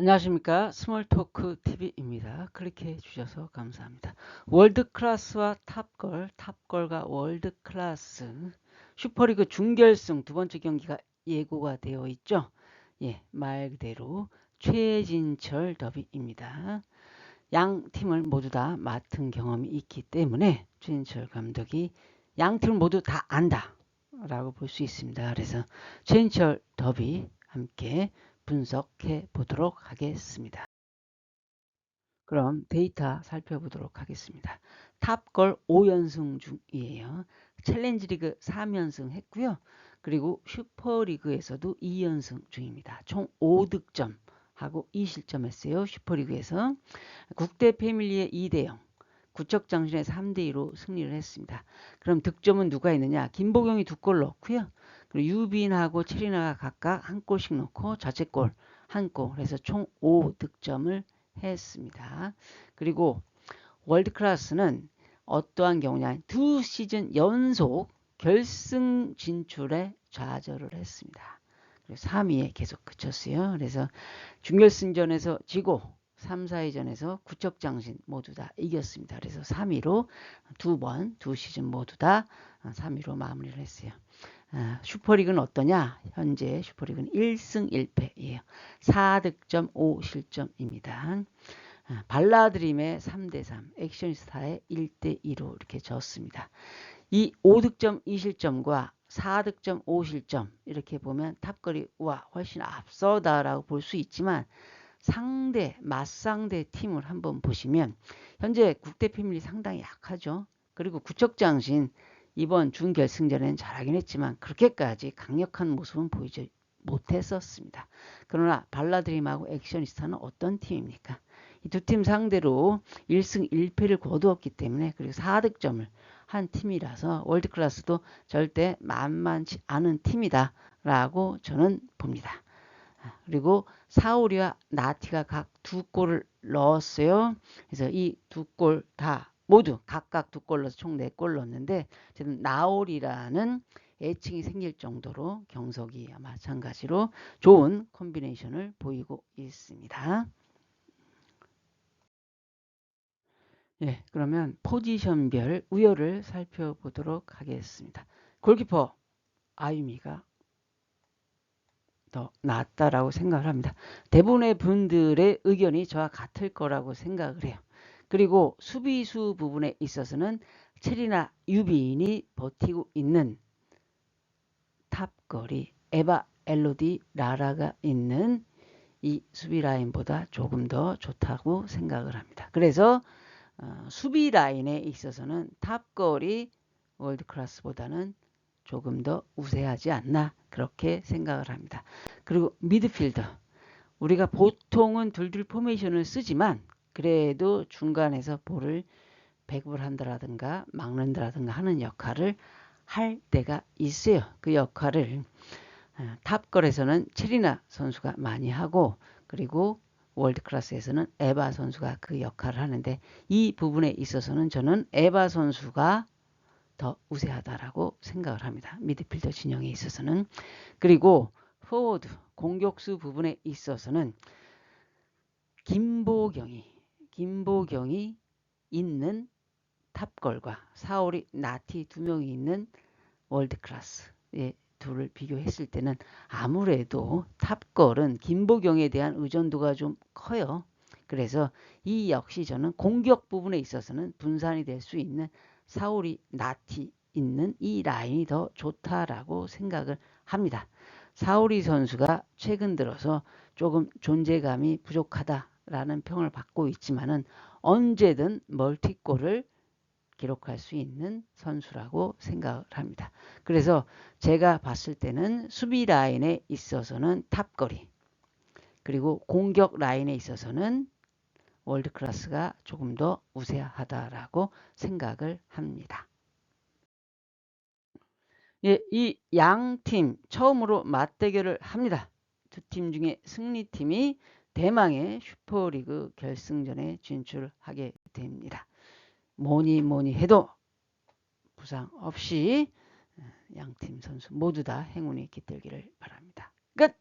안녕하십니까 스몰토크 TV입니다. 클릭해 주셔서 감사합니다. 월드클래스와 탑걸, 탑걸과 월드클래스 슈퍼리그 준결승 두 번째 경기가 예고가 되어 있죠. 예, 말 그대로 최진철 더비입니다. 양 팀을 모두 다 맡은 경험이 있기 때문에 최진철 감독이 양 팀을 모두 다 안다 라고 볼 수 있습니다. 그래서 최진철 더비 함께 분석해 보도록 하겠습니다. 그럼 데이터 살펴보도록 하겠습니다. 탑걸 5연승 중이에요. 챌린지 리그 3연승 했고요. 그리고 슈퍼리그에서도 2연승 중입니다. 총 5득점 하고 2실점 했어요. 슈퍼리그에서 국대 패밀리의 2대 0, 구척장신의 3대 2로 승리를 했습니다. 그럼 득점은 누가 있느냐? 김보경이 두 골 넣고요. 유빈하고 체리나가 각각 한 골씩 넣고 자책골 한 골. 그래서 총 5득점을 했습니다. 그리고 월드 클래스는 어떠한 경우냐? 두 시즌 연속 결승 진출에 좌절을 했습니다. 그리고 3위에 계속 그쳤어요. 그래서 준결승전에서 지고 3, 4위전에서 구척장신 모두 다 이겼습니다. 그래서 3위로 두 번, 두 시즌 모두 다 3위로 마무리를 했어요. 아, 슈퍼리그는 어떠냐? 현재 슈퍼리그는 1승 1패예요. 4득점 5실점입니다. 아, 발라드림의 3대3, 액션스타의 1대2로 이렇게 졌습니다. 이 5득점 2실점과 4득점 5실점 이렇게 보면 탑거리와 훨씬 앞서다라고 볼 수 있지만 상대 맞상대 팀을 한번 보시면 현재 국대 패밀리 상당히 약하죠. 그리고 구척장신 이번 준결승전에는 잘하긴 했지만 그렇게까지 강력한 모습은 보이지 못했었습니다. 그러나 발라드림하고 액션이스타는 어떤 팀입니까? 이 두 팀 상대로 1승 1패를 거두었기 때문에 그리고 4득점을 한 팀이라서 월드클래스도 절대 만만치 않은 팀이다 라고 저는 봅니다. 그리고 사우리와 나티가 각 두 골을 넣었어요. 그래서 이 두 골 다 모두 각각 두 골 넣어서 총 네 골 넣었는데 지금 나올이라는 애칭이 생길 정도로 경석이 마찬가지로 좋은 콤비네이션을 보이고 있습니다. 예, 그러면 포지션별 우열을 살펴보도록 하겠습니다. 골키퍼 아유미가 더 낫다라고 생각을 합니다. 대부분의 분들의 의견이 저와 같을 거라고 생각을 해요. 그리고 수비수 부분에 있어서는 체리나 유빈이 버티고 있는 탑거리 에바 엘로디 라라가 있는 이 수비 라인보다 조금 더 좋다고 생각을 합니다. 그래서 어, 수비 라인에 있어서는 탑거리 월드 클래스보다는 조금 더 우세하지 않나 그렇게 생각을 합니다. 그리고 미드필더 우리가 보통은 둘둘 포메이션을 쓰지만 그래도 중간에서 볼을 백업을 한다라든가 막는다라든가 하는 역할을 할 때가 있어요. 그 역할을 어, 탑걸에서는 체리나 선수가 많이 하고 그리고 월드 클래스에서는 에바 선수가 그 역할을 하는데 이 부분에 있어서는 저는 에바 선수가 더 우세하다라고 생각을 합니다. 미드필더 진영에 있어서는 그리고 포워드 공격수 부분에 있어서는 김보경이 김보경이 있는 탑걸과 사오리 나티 두 명이 있는 월드 클래스의 둘을 비교했을 때는 아무래도 탑걸은 김보경에 대한 의존도가 좀 커요. 그래서 이 역시 저는 공격 부분에 있어서는 분산이 될 수 있는 사오리 나티 있는 이 라인이 더 좋다라고 생각을 합니다. 사오리 선수가 최근 들어서 조금 존재감이 부족하다 라는 평을 받고 있지만은 언제든 멀티골을 기록할 수 있는 선수라고 생각을 합니다. 그래서 제가 봤을 때는 수비 라인에 있어서는 탑거리 그리고 공격 라인에 있어서는 월드 클래스가 조금 더 우세하다라고 생각을 합니다. 예, 이 양 팀 처음으로 맞대결을 합니다. 두 팀 중에 승리팀이 대망의 슈퍼리그 결승전에 진출하게 됩니다. 뭐니 뭐니 해도 부상 없이 양팀 선수 모두 다 행운이 깃들기를 바랍니다. 끝!